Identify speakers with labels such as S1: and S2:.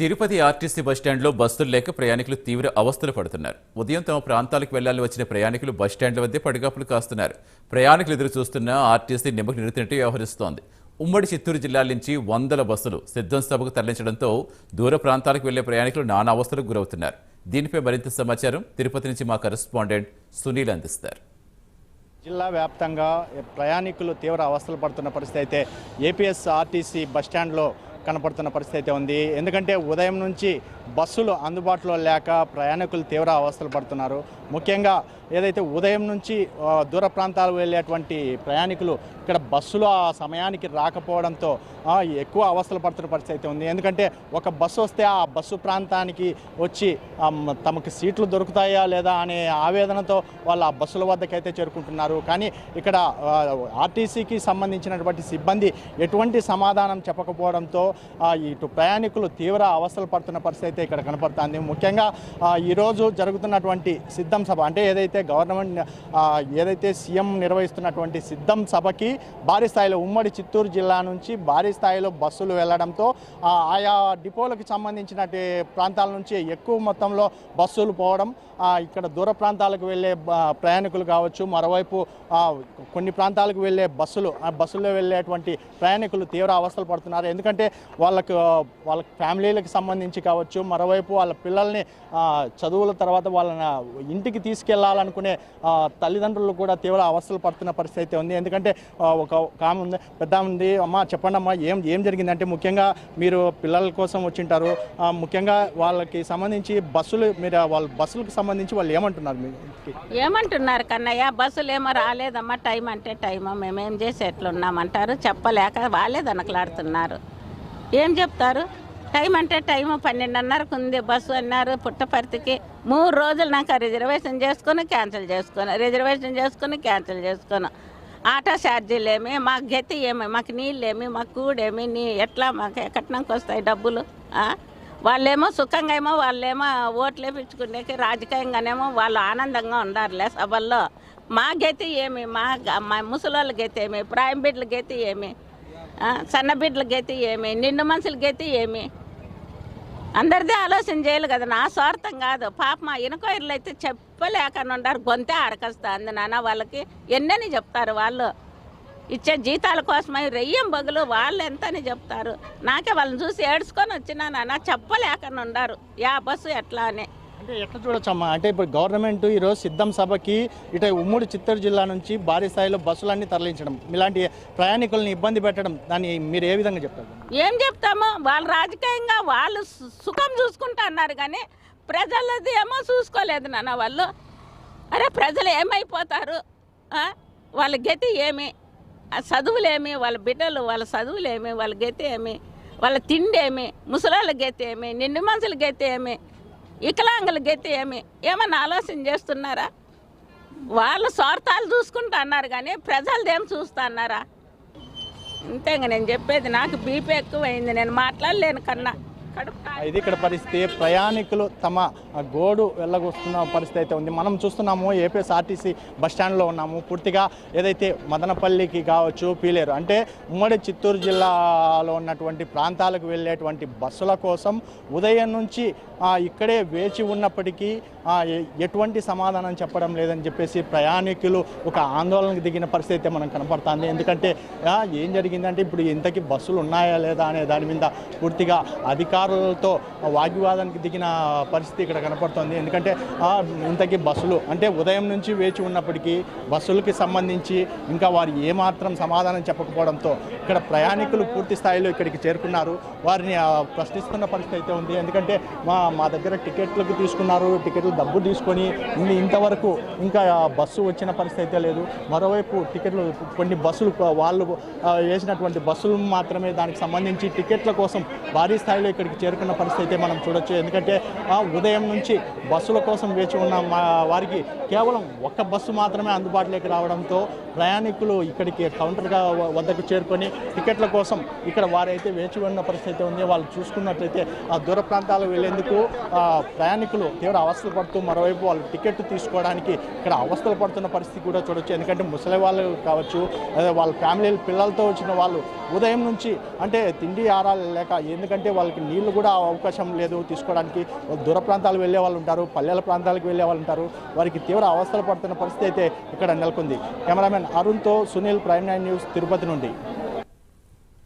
S1: Tirupati RTC బస్టాండ్లో బస్సులు లేక ప్రయాణికులు తీవ్ర అవస్థలు పడుతున్నారు. ఉదయం తమ ప్రాంతాలకు వెళ్ళాలని వచ్చిన ప్రయాణికులు బస్టాండ్ల వద్దే పడిగాపులు కాస్తున్నారు. ప్రయాణికులు ఎదురు చూస్తున్న ఆర్టీసీ నిమ్మకు నిరుతినట్టు వ్యవహరిస్తోంది. ఉమ్మడి చిత్తూరు జిల్లాల నుంచి వందల బస్సులు సిద్ధం సభకు తరలించడంతో దూర ప్రాంతాలకు వెళ్ళే ప్రయాణికులు నానా అవస్థలకు గురవుతున్నారు. దీనిపై మరింత సమాచారం తిరుపతి నుంచి మా కరెస్పాండెంట్ సునీల్ అందిస్తారు.
S2: జిల్లా వ్యాప్తంగా ప్రయాణికులు తీవ్ర అవస్థలు పడుతున్న పరిస్థితి అయితే ఏపీఎస్ ఆర్టీసీ బస్టాండ్లో కనపడుతున్న పరిస్థితి అయితే ఉంది. ఎందుకంటే ఉదయం నుంచి బస్సులు అందుబాటులో లేక ప్రయాణికులు తీవ్ర అవస్థలు పడుతున్నారు. ముఖ్యంగా ఏదైతే ఉదయం నుంచి దూర ప్రాంతాలు వెళ్ళేటువంటి ప్రయాణికులు ఇక్కడ బస్సులు ఆ సమయానికి రాకపోవడంతో ఎక్కువ అవస్థలు పడుతున్న పరిస్థితి అయితే ఉంది. ఎందుకంటే ఒక బస్సు వస్తే ఆ బస్సు ప్రాంతానికి వచ్చి తమకు సీట్లు దొరుకుతాయా లేదా అనే ఆవేదనతో వాళ్ళు ఆ బస్సుల వద్దకైతే చేరుకుంటున్నారు. కానీ ఇక్కడ ఆర్టీసీకి సంబంధించినటువంటి సిబ్బంది ఎటువంటి సమాధానం చెప్పకపోవడంతో ఇటు ప్రయాణికులు తీవ్ర అవస్థలు పడుతున్న పరిస్థితి అయితే ఇక్కడ కనపడుతుంది. ముఖ్యంగా ఈరోజు జరుగుతున్నటువంటి సిద్ధం సభ అంటే ఏదైతే గవర్నమెంట్ ఏదైతే సీఎం నిర్వహిస్తున్నటువంటి సిద్ధం సభకి భారీ స్థాయిలో ఉమ్మడి చిత్తూరు జిల్లా నుంచి భారీ స్థాయిలో బస్సులు వెళ్ళడంతో ఆయా డిపోలకు సంబంధించిన ప్రాంతాల నుంచి ఎక్కువ మొత్తంలో బస్సులు పోవడం ఇక్కడ దూర ప్రాంతాలకు వెళ్ళే ప్రయాణికులు కావచ్చు మరోవైపు కొన్ని ప్రాంతాలకు వెళ్ళే బస్సులు ఆ బస్సుల్లో వెళ్ళేటువంటి ప్రయాణికులు తీవ్ర అవస్థలు పడుతున్నారు. ఎందుకంటే వాళ్ళకు వాళ్ళ ఫ్యామిలీలకు సంబంధించి కావచ్చు మరోవైపు వాళ్ళ పిల్లల్ని చదువుల తర్వాత వాళ్ళని ఇంటికి తీసుకెళ్ళాలనుకునే తల్లిదండ్రులు కూడా తీవ్ర అవస్థలు పడుతున్న పరిస్థితి అయితే ఉంది. ఎందుకంటే ఒక ఒక ఆమె ఉంది పెద్ద ఉంది. అమ్మ చెప్పండి అమ్మా ఏం ఏం జరిగిందంటే ముఖ్యంగా మీరు పిల్లల కోసం వచ్చింటారు. ముఖ్యంగా వాళ్ళకి సంబంధించి బస్సులు మీరు వాళ్ళ బస్సులకు సంబంధించి వాళ్ళు ఏమంటున్నారు మీ
S3: ఏమంటున్నారు కన్నయ్య? బస్సులు ఏమో రాలేదమ్మా టైం అంటే టైమ్. మేమేం చేసి ఎట్లున్నామంటారు చెప్పలేక వాళ్ళే దనకలాడుతున్నారు. ఏం చెప్తారు? టైం అంటే టైము పన్నెండున్నరకు ఉంది బస్సు అన్నారు పుట్టపర్తికి మూడు రోజులు నాకు రిజర్వేషన్ చేసుకొని క్యాన్సిల్ చేసుకుని రిజర్వేషన్ చేసుకొని క్యాన్సిల్ చేసుకొని. ఆటో ఛార్జీలు ఏమి మాకు గతి ఏమి మాకు నీళ్ళు ఏమి మాకు కూడేమి నీ ఎట్లా మాకు కట్నంకి వస్తాయి డబ్బులు వాళ్ళేమో సుఖంగా ఏమో వాళ్ళేమో ఓట్లు వేపించుకునేకి రాజకీయంగానేమో వాళ్ళు ఆనందంగా ఉండారులే సభల్లో. మా గతి ఏమి మా మా ముసలోళ్ళ గతి ఏమి ప్రాయం బిడ్డల గతి ఏమి సన్న బిడ్డల గతి ఏమి నిండు మనుషుల గతి ఏమి? అందరిదే ఆలోచన చేయాలి కదా నా స్వార్థం కాదు. పాప మా ఇనకోయిర్లు అయితే చెప్పలేకని ఉండారు. గొంతే అరకస్తుంది నాన్న వాళ్ళకి. ఎన్నని చెప్తారు వాళ్ళు? ఇచ్చే జీతాల కోసమై రెయ్యం బగులు వాళ్ళు ఎంతని చెప్తారు? నాకే వాళ్ళని చూసి ఏడ్చుకొని వచ్చినా నాన్న చెప్పలేకని ఉండారు. యా బస్సు ఎట్లా అని.
S2: అంటే ఎట్లా చూడొచ్చమ్మా? అంటే ఇప్పుడు గవర్నమెంట్ ఈరోజు సిద్ధం సభకి ఇటు ఉమ్మడి చిత్తూరు జిల్లా నుంచి భారీ స్థాయిలో బస్సులన్నీ తరలించడం ఇలాంటి ప్రయాణికుల్ని ఇబ్బంది పెట్టడం దాన్ని మీరు ఏ విధంగా చెప్తారు?
S3: ఏం చెప్తాము వాళ్ళు రాజకీయంగా వాళ్ళు సుఖం చూసుకుంటా అన్నారు కానీ ప్రజలది ఏమో చూసుకోలేదు నాన్న వాళ్ళు. అరే ప్రజలు ఏమైపోతారు? వాళ్ళ గతి ఏమి? చదువులేమి వాళ్ళ బిడ్డలు వాళ్ళ చదువులేమి వాళ్ళ గతి ఏమి? వాళ్ళ తిండి ఏమి? ముసలాళ్ళ గతి ఏమి? నిండు మనుషుల గతి ఏమి? వికలాంగుల గతి ఏమి? ఏమన్నా ఆలోచన చేస్తున్నారా? వాళ్ళు స్వార్థాలు చూసుకుంటా అన్నారు కానీ ప్రజలదేం చూస్తా అన్నారా? ఇంతేగా నేను చెప్పేది నాకు బీపీ ఎక్కువైంది నేను మాట్లాడలేను కన్నా.
S2: ఇది ఇక్కడ పరిస్థితి ప్రయాణికులు తమ గోడు వెళ్ళగొస్తున్న పరిస్థితి అయితే ఉంది. మనం చూస్తున్నాము ఏపీఎస్ఆర్టీసీ బస్ స్టాండ్లో ఉన్నాము. పూర్తిగా ఏదైతే మదనపల్లికి కావచ్చు పీలేరు అంటే ఉమ్మడి చిత్తూరు జిల్లాలో ఉన్నటువంటి ప్రాంతాలకు వెళ్ళేటువంటి బస్సుల కోసం ఉదయం నుంచి ఇక్కడే వేచి ఉన్నప్పటికీ ఎటువంటి సమాధానం చెప్పడం లేదని చెప్పేసి ప్రయాణికులు ఒక ఆందోళనకు దిగిన పరిస్థితి అయితే మనం కనపడుతుంది. ఎందుకంటే ఏం జరిగిందంటే ఇప్పుడు ఇంతకీ బస్సులు ఉన్నాయా లేదా అనే దాని మీద పూర్తిగా అధికారులతో వాగ్వివాదానికి దిగిన పరిస్థితి ఇక్కడ కనపడుతుంది. ఎందుకంటే ఇంతకీ బస్సులు అంటే ఉదయం నుంచి వేచి ఉన్నప్పటికీ బస్సులకి సంబంధించి ఇంకా వారు ఏమాత్రం సమాధానం చెప్పకపోవడంతో ఇక్కడ ప్రయాణికులు పూర్తి స్థాయిలో ఇక్కడికి చేరుకున్నారు. వారిని ప్రశ్నిస్తున్న పరిస్థితి అయితే ఉంది. ఎందుకంటే మా మా దగ్గర టికెట్లకు తీసుకున్నారు టికెట్లు డబ్బు తీసుకొని ఇంతవరకు ఇంకా బస్సు వచ్చిన పరిస్థితి అయితే లేదు. మరోవైపు టికెట్లు కొన్ని బస్సులు వాళ్ళు వేసినటువంటి బస్సులు మాత్రమే దానికి సంబంధించి టికెట్ల కోసం భారీ స్థాయిలో ఇక్కడికి చేరుకున్న పరిస్థితి అయితే మనం చూడొచ్చు. ఎందుకంటే ఆ, ఉదయం నుంచి బస్సుల కోసం వేచి ఉన్న మా వారికి కేవలం ఒక్క బస్సు మాత్రమే అందుబాటులోకి రావడంతో ప్రయాణికులు ఇక్కడికి కౌంటర్గా వద్దకు చేరుకొని టికెట్ల కోసం ఇక్కడ వారైతే వేచి ఉన్న పరిస్థితి అయితే ఉంది. వాళ్ళు చూసుకున్నట్లయితే ఆ దూర ప్రాంతాలకు వెళ్ళేందుకు ప్రయాణికులు తీవ్ర అవస్థలు పడుతూ మరోవైపు వాళ్ళు టికెట్ తీసుకోవడానికి ఇక్కడ అవస్థలు పడుతున్న పరిస్థితి కూడా చూడొచ్చు. ఎందుకంటే ముసలి వాళ్ళు కావచ్చు అదే వాళ్ళ ఫ్యామిలీ పిల్లలతో వచ్చిన వాళ్ళు ఉదయం నుంచి అంటే తిండి ఆరాలు లేక ఎందుకంటే వాళ్ళకి నీళ్ళు వీళ్ళు కూడా అవకాశం లేదు తీసుకోవడానికి. దూర ప్రాంతాలు వెళ్ళే వాళ్ళు ఉంటారు పల్లెల ప్రాంతాలకు వెళ్ళే వాళ్ళు ఉంటారు. వారికి తీవ్ర అవస్థలు పడుతున్న పరిస్థితి అయితే ఇక్కడ నెలకొంది. Cameraman అరుణ్తో Sunil Prime Nine News Tirupati నుండి.